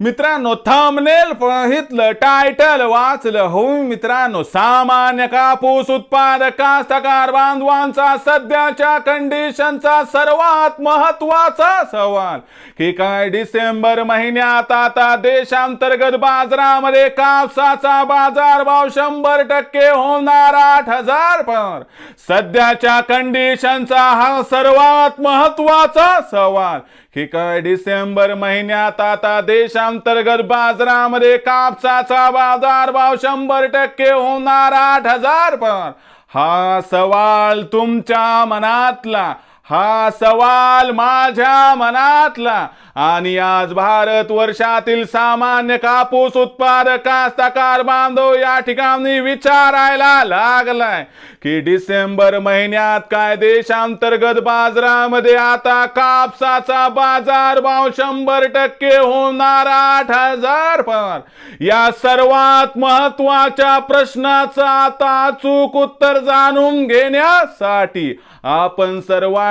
मित्रांनो thumbnail पाहितलं title वाचलं हो मित्रांनो सामान्य कापूस उत्पादक कास्तकार बांधवांचा सध्याच्या कंडिशनचा सर्वात महत्त्वाचा सवाल. की काय डिसेंबर महिन्यात आता देशांतर्गत बाजारामध्ये कापसाचा बाजारभाव शंभर टक्के होणार आठ हजार पर. सध्याच्या कंडिशनचा हा सर्वात महत्त्वाचा सवाल. की काय डिसेंबर महिन्यात आता देशांतर्गत बाजारामध्ये कापसाचा बाजार भाव शंभर टक्के होणार आठ हजार. पण हा सवाल तुमच्या मनातला हा सवाल माझ्या मनातला. आणि आज भारत वर्षातील सामान्य कापूस उत्पादक कास्तकार बांधव या ठिकाणी विचारायला लागलाय की डिसेंबर महिन्यात काय देशांतर्गत बाजारामध्ये आता कापसाचा बाजार भाव शंभर टक्के होणार आठ हजार पण या सर्वात महत्त्वाच्या प्रश्नाचं आता अचूक उत्तर जाणून घेण्यासाठी आपण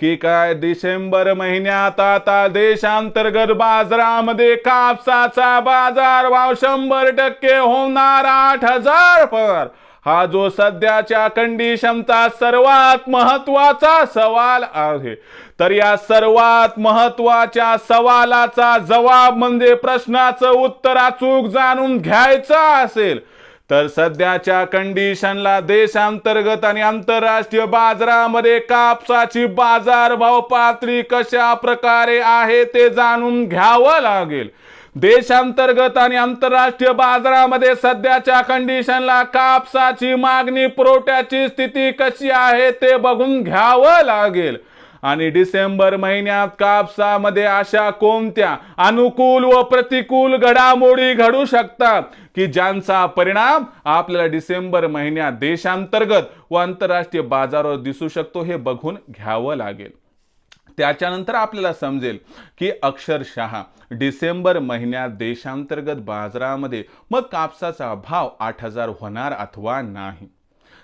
की काय डिसेंबर महिन्यात आता देशांतर्गत बाजारामध्ये कापसाचा बाजार भाव शंभर टक्के होणार आठ हजार पर. हा जो सध्याच्या कंडिशनचा सर्वात महत्त्वाचा सवाल आहे. तर या सर्वात महत्त्वाच्या सवालाचा जवाब म्हणजे प्रश्नाचं उत्तर अचूक जाणून घ्यायचं असेल. तर सध्याच्या कंडिशनला देशांतर्गत आणि आंतरराष्ट्रीय बाजारामध्ये कापसाची बाजारभाव पातळी कशा प्रकारे आहे ते जाणून घ्यावं लागेल. देशांतर्गत आणि आंतरराष्ट्रीय बाजारामध्ये सध्याच्या कंडिशनला कापसाची मागणी पुरवठ्याची स्थिती कशी आहे ते बघून घ्यावं लागेल. आणि डिसेंबर महिन्यात कापसामध्ये अशा कोणत्या अनुकूल व प्रतिकूल घडामोडी घडू शकतात? की ज्यांचा परिणाम आपल्याला डिसेंबर महिन्यात देशांतर्गत व आंतरराष्ट्रीय बाजारावर दिसू शकतो हे बघून घ्यावं लागेल. त्याच्यानंतर आपल्याला समजेल की अक्षरशः डिसेंबर महिन्यात देशांतर्गत बाजारामध्ये मग कापसाचा भाव आठ हजार होणार अथवा नाही.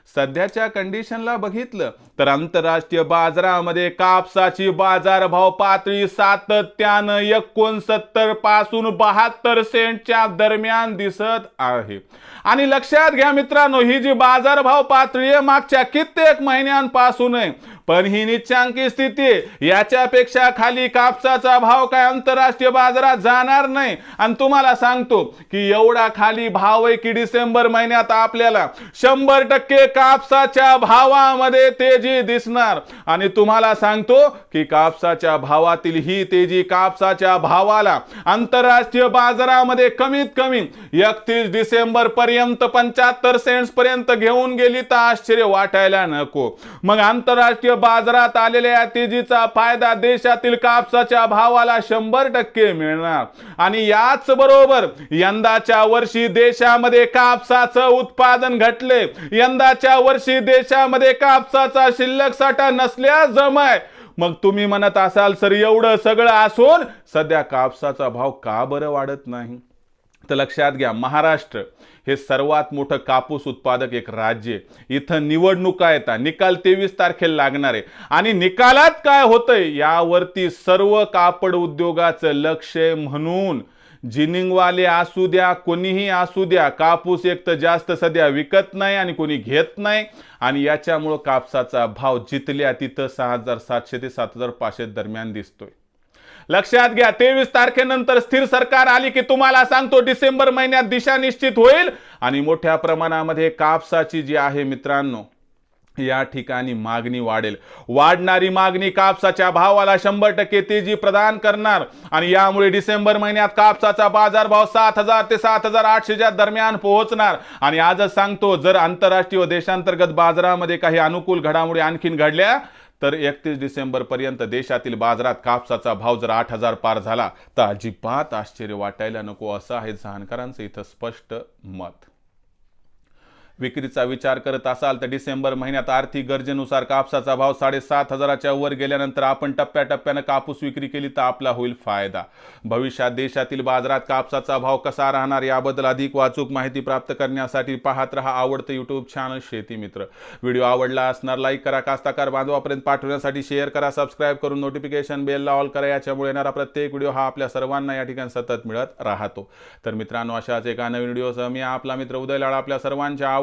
सध्याच्या कंडिशनला बघितलं तर आंतरराष्ट्रीय बाजारामध्ये कापसाची बाजारभाव पातळी सातत्यानं एकोणसत्तरपासून बहात्तर सेंटच्या दरम्यान दिसत आहे. आणि लक्षात घ्या मित्रांनो ही जी बाजारभाव पातळी आहे मागच्या कित्येक महिन्यांपासून आहे पण ही निच्चांकी स्थिती याच्यापेक्षा खाली कापसाचा भाव काय आंतरराष्ट्रीय बाजारात जाणार नाही. आणि तुम्हाला सांगतो की एवढा खाली भाव आहे की डिसेंबर महिन्यात आपल्याला शंभर टक्के कापसाच्या भावामध्ये तेजी दिसणार. आणि तुम्हाला सांगतो की कापसाच्या भावातील ही तेजी कापसाच्या भावाला आंतरराष्ट्रीय बाजारामध्ये कमीत कमी एकतीस डिसेंबर पर्यंत पंच्याहत्तर सेंट्स पर्यंत घेऊन गेली तर आश्चर्य वाटायला नको. मग आंतरराष्ट्रीय बाजारात आलेल्या या तेजीचा फायदा देशातील कापसाच्या भावाला शंभर टक्के मिळणार. आणि याच बरोबर यंदाच्या वर्षी देशामध्ये कापसाचं उत्पादन घटले. यंदाच्या वर्षी देशामध्ये कापसाचा शिल्लक साठा नसल्या जमाय. मग तुम्ही म्हणत असाल सर एवढं सगळं असून सध्या कापसाचा भाव का बरं वाढत नाही? तर लक्षात घ्या महाराष्ट्र हे सर्वात मोठं कापूस उत्पादक एक राज्य इथं निवडणुका येतात निकाल तेवीस तारखेला लागणार आहे. आणि निकालात काय होतंय? यावरती सर्व कापड उद्योगाचं लक्ष म्हणून. जिनिंगवाले असू द्या कोणीही असू द्या कापूस एक तर जास्त सध्या विकत नाही आणि कोणी घेत नाही. आणि याच्यामुळं कापसाचा भाव जिथल्या तिथं सहा हजार सातशे ते सात हजार पाचशे दरम्यान दिसतोय. लक्षात घ्या तेवीस तारखेनंतर स्थिर सरकार आली की तुम्हाला सांगतो डिसेंबर महिन्यात दिशा निश्चित होईल. आणि मोठ्या प्रमाणामध्ये कापसाची जी आहे मित्रांनो या ठिकाणी मागणी वाढेल. वाढणारी मागणी कापसाच्या भावाला शंभर टक्के तेजी प्रदान करणार. आणि यामुळे डिसेंबर महिन्यात कापसाचा बाजारभाव सात हजार ते सात हजार आठशेच्या दरम्यान पोहोचणार. आणि आजच सांगतो जर आंतरराष्ट्रीय व देशांतर्गत बाजारामध्ये काही अनुकूल घडामोडी आणखीन घडल्या तर एकतीस डिसेंबर पर्यंत देशातील बाजारात कापसाचा भाव जर आठ हजार पार झाला तर अजिबात आश्चर्य वाटायला नको असं आहे जाणकारांचं इथं स्पष्ट मत. विक्रीचा विचार करत असाल तर डिसेंबर महिन्यात आर्थिक गरजेनुसार कापसाचा भाव साडेसात हजाराच्या वर गेल्यानंतर आपण टप्प्याटप्प्यानं कापूस विक्री केली तर आपला होईल फायदा. भविष्यात देशातील बाजारात कापसाचा भाव कसा राहणार याबद्दल अधिक वाचूक माहिती प्राप्त करण्यासाठी पाहत रहा आवडतं युट्यूब चॅनल शेती मित्र. व्हिडिओ आवडला असणार लाईक करा कास्ताकार बांधवापर्यंत पाठवण्यासाठी शेअर करा सबस्क्राईब करून नोटिफिकेशन बेलला ऑल करा याच्यामुळे येणारा प्रत्येक व्हिडिओ हा आपल्या सर्वांना या ठिकाणी सतत मिळत राहतो. तर मित्रांनो अशाच एका नवीन व्हिडिओसह मी आपला मित्र उदय लाड आपल्या सर्वांच्या आवड